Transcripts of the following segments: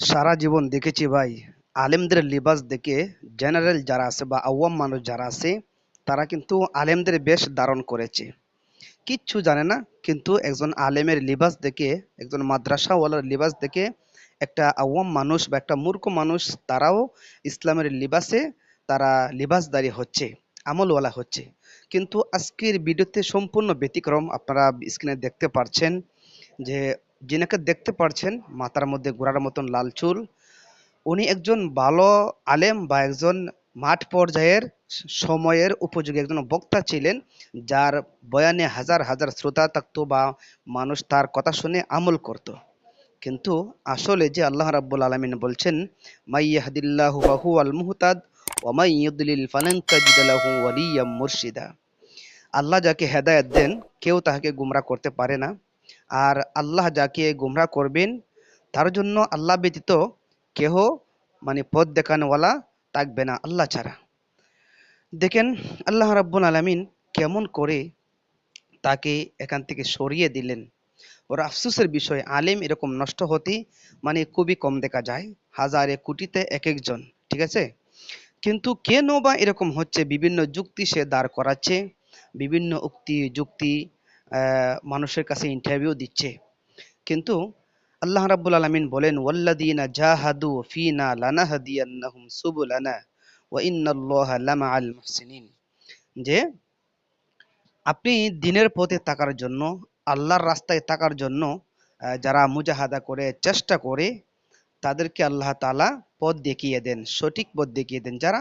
সারা জীবন দেখেছি ভাই। আলেমদের লিবাস দেখে জেনারেল যারা আছে বা আওয়াম মানুষ যারা আছে, তারা কিন্তু আলেমদের বেশ ধারণ করেছে। কিচ্ছু জানে না, কিন্তু একজন আলেমের লিবাস দেখে, একজন মাদ্রাসাওয়ালার লিবাস দেখে একটা আওয়াম মানুষ বা একটা মূর্খ মানুষ, তারাও ইসলামের লিবাসে তারা লিবাসদারি হচ্ছে, আমলওয়ালা হচ্ছে। কিন্তু আজকের ভিডিওতে সম্পূর্ণ ব্যতিক্রম আপনারা স্ক্রিনে দেখতে পারছেন যে যিনাকে দেখতে পারছেন, মাথার মধ্যে গোড়ার মতন লাল চুল, উনি একজন ভালো আলেম বা একজন মাঠ পর্যায়ের সময়ের উপযোগী একজন বক্তা ছিলেন, যার বয়ানে হাজার হাজার শ্রোতা থাকতো বা মানুষ তার কথা শুনে আমল করত। কিন্তু আসলে যে আল্লাহ রাব্বুল আলামিন বলছেন মাই ইয়াহদিল্লাহু ফাহু আল মুহতাদ, ওয়া মাই ইউদলিল ফালান তাজিদ লাহু ওয়ালিয়াম মুরশিদা। আল্লাহ যাকে হেদায়েত দেন, কেউ তাহাকে গুমরা করতে পারে না। আর আল্লাহ যাকে গুমরা করবেন, তার জন্য আল্লাহ ব্যতীত কেহ মানে পথ দেখানোওয়ালা থাকবে না আল্লাহ ছাড়া। দেখেন, আল্লাহ রাব্বুল আলামিন কেমন করে তাকে এখান থেকে সরিয়ে দিলেন। ওর আফসোসের বিষয়, আলেম এরকম নষ্ট হতে মানে খুবই কম দেখা যায়, হাজারে কোটিতে এক একজন ঠিক আছে? কিন্তু কেন বা এরকম হচ্ছে? বিভিন্ন যুক্তি সে দাঁড় করাচ্ছে, বিভিন্ন উক্তি, যুক্তি মানুষের কাছে ইন্টারভিউ দিচ্ছে। কিন্তু আল্লাহ রাব্বুল আলামিন বলেন জাহাদু ফিনা লানাহদিয়ান্নাহুম সুবুলানা ওয়া ইন্নাল্লাহা লামাআল মুহসিনিন। যে আপনি দিনের পথে থাকার জন্য, আল্লাহর রাস্তায় থাকার জন্য যারা মুজাহাদা করে, চেষ্টা করে, তাদেরকে আল্লাহ তাআলা পথ দেখিয়ে দেন, সঠিক পথ দেখিয়ে দেন। যারা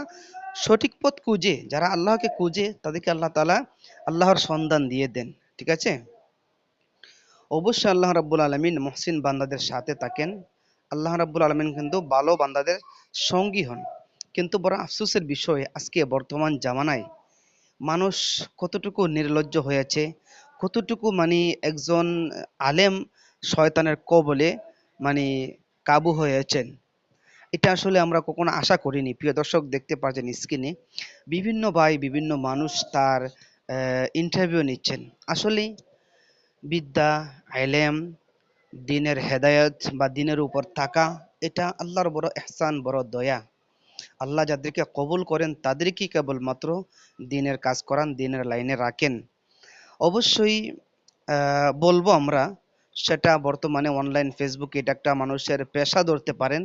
সঠিক পথ খুঁজে, যারা আল্লাহকে খুঁজে, তাদেরকে আল্লাহ তাআলা আল্লাহর সন্ধান দিয়ে দেন। ঠিক আছে? অবশ্যই আল্লাহ রাব্বুল আলামিন মুহসিন বান্দাদের সাথে থাকেন। আল্লাহ রাব্বুল আলামিন কিন্তু ভালো বান্দাদের সঙ্গী হন। কিন্তু বড় আফসোসের বিষয়, আজকে বর্তমান জামানায় মানুষ কতটুকু নির্লজ্জ হয়েছে, কতটুকু মানে একজন আলেম শয়তানের কবলে মানে কাবু হয়েছেন, এটা আসলে আমরা কখনো আশা করিনি। প্রিয় দর্শক দেখতে পাচ্ছেন স্ক্রিনে বিভিন্ন ভাই, বিভিন্ন মানুষ তার ইন্টারভিউ নিচ্ছেন। আসলে বিদ্যা আলেম দিনের হেদায়েত বা দিনের উপর থাকা, এটা আল্লাহর বড় এহসান, বড় দয়া। আল্লাহ যাদেরকে কবুল করেন, তাদেরকেই কেবলমাত্র দিনের কাজ করান, দিনের লাইনে রাখেন। অবশ্যই বলব আমরা, সেটা বর্তমানে অনলাইন ফেসবুক এটা একটা মানুষের পেশা ধরতে পারেন।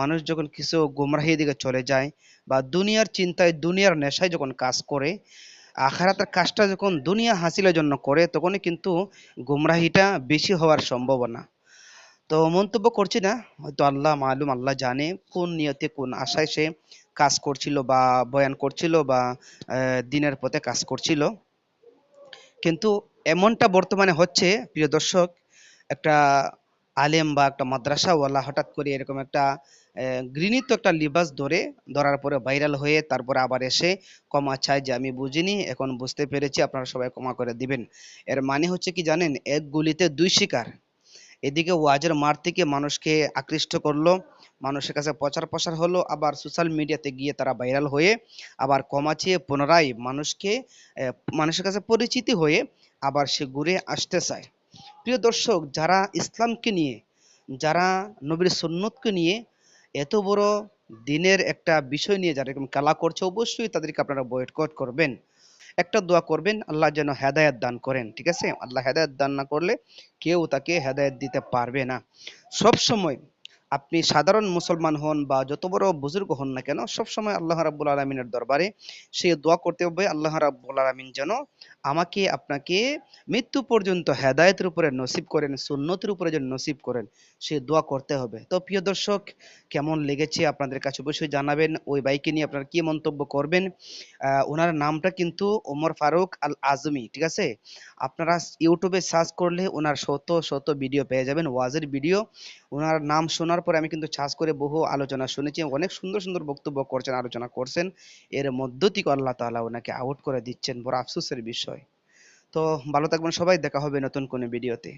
মানুষ যখন কিছু গুমরাহির দিকে চলে যায় বা দুনিয়ার চিন্তায়, দুনিয়ার নেশায় যখন কাজ করে আখারাতের কাজটা যখন দুনিয়া হাসিলের জন্য করে, তখনই কিন্তু গুমরাহিটা বেশি হওয়ার সম্ভাবনা। তো মন্তব্য করছি না, হয়তো আল্লাহ মালুম, আল্লাহ জানে কোন নিয়তে কোন আশায় সে কাজ করছিল বা বয়ান করছিল বা দিনের পথে কাজ করছিল। কিন্তু এমনটা বর্তমানে হচ্ছে, প্রিয় দর্শক, একটা আলেম বা একটা মাদ্রাসাওয়ালা হঠাৎ করে এরকম একটা ঘৃণিত একটা লিবাস ধরে, ধরার পরে ভাইরাল হয়ে তারপরে আবার এসে ক্ষমা চায় যে আমি বুঝিনি, এখন বুঝতে পেরেছি, আপনারা সবাই ক্ষমা করে দিবেন। এর মানে হচ্ছে কি জানেন? এক গুলিতে দুই শিকার। এদিকে ওয়াজের মার থেকে মানুষকে আকৃষ্ট করল, মানুষের কাছে প্রচার প্রসার হলো, আবার সোশ্যাল মিডিয়াতে গিয়ে তারা ভাইরাল হয়ে আবার ক্ষমা চেয়ে পুনরায় মানুষকে মানুষের কাছে পরিচিতি হয়ে আবার সে ঘুরে আসতে চায়। প্রিয় দর্শক, যারা ইসলামকে নিয়ে, যারা নবীর সন্ন্যতকে নিয়ে এত বড় দিনের একটা বিষয় নিয়ে যারা এরকম খেলা করছে, অবশ্যই তাদেরকে আপনারা বয়কট করবেন। একটা দোয়া করবেন, আল্লাহ যেন হেদায়ত দান করেন, ঠিক আছে? আল্লাহ হেদায়ত দান না করলে কেউ তাকে হেদায়ত দিতে পারবে না। সব সময় আপনি সাধারণ মুসলমান হন বা যত বড় বুজুর্গ হন না কেন সব সময় আল্লাহ রাব্বুল আলমিনের দরবারে সে দোয়া করতে হবে, আল্লাহ রাব্বুল আলমিন যেন আমাকে, আপনাকে মৃত্যু পর্যন্ত হেদায়েতের উপরে নসিব করেন, সুন্নতের উপরে যেন নসিব করেন, সে দোয়া করতে হবে। তো প্রিয় দর্শক, কেমন লেগেছে আপনাদের কাছে অবশ্যই জানাবেন। ওই বাইকে নিয়ে আপনারা কি মন্তব্য করবেন? ওনার নামটা কিন্তু ওমর ফারুক আল আজমি ঠিক আছে? আপনারা ইউটিউবে সার্চ করলে ওনার শত শত ভিডিও পেয়ে যাবেন, ওয়াজের ভিডিও। ওনার নাম শোনার পরে আমি কিন্তু সার্চ করে বহু আলোচনা শুনেছি অনেক সুন্দর সুন্দর বক্তব্য করছেন, আলোচনা করছেন। এর মধ্য থেকে আল্লাহ তাআলা ওনাকে আউট করে দিচ্ছেন বড় আফসোসের বিষয়। তো ভালো থাকবেন সবাই, দেখা হবে নতুন কোনো ভিডিওতে